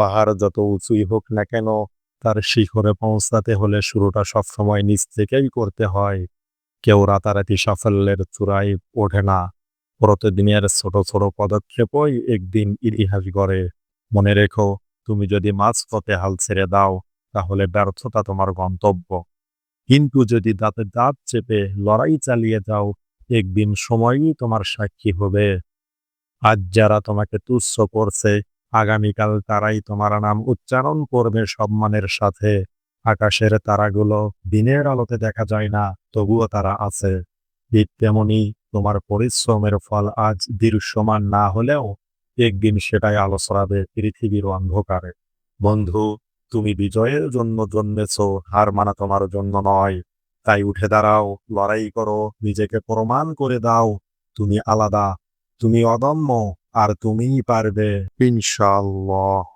পাহাড় যত উঁচুই হোক না কেন, তার শিখরে পৌঁছাতে হলে শুরুটা সবসময় নিচ থেকেই করতে হয়। কেউ রাতারাতি সাফল্যের চূড়ায় ওঠে না। প্রতিদিনের ছোট ছোট পদক্ষেপই একদিন ইতিহাস গড়ে। মনে রেখো, তুমি যদি মাঝপথে হাল ছেড়ে দাও, তাহলে ব্যর্থতা তোমার গন্তব্য। কিন্তু যদি দাঁতে দাঁত চেপে লড়াই চালিয়ে যাও, একদিন সময়ই তোমার সাক্ষী হবে। আজ যারা তোমাকে তুচ্ছ করছে আগামীকাল তারাই তোমার নাম উচ্চারণ করবে সম্মানের সাথে। আকাশের তারাগুলো দিনের আলোতে দেখা যায় না, তবুও তারা আছে। ঠিক তেমনি তোমার পরিশ্রমের ফল আজ দৃশ্যমান না হলেও একদিন সেটাই আলো ছড়াবে পৃথিবীর অন্ধকারে। বন্ধু, তুমি বিজয়ের জন্য জন্মেছ, হার মানা তোমার জন্য নয়। তাই উঠে দাঁড়াও, লড়াই করো, নিজেকে প্রমাণ করে দাও। তুমি আলাদা, তুমি অদম্য। আর তুমিই পারবে ইনশাআল্লাহ।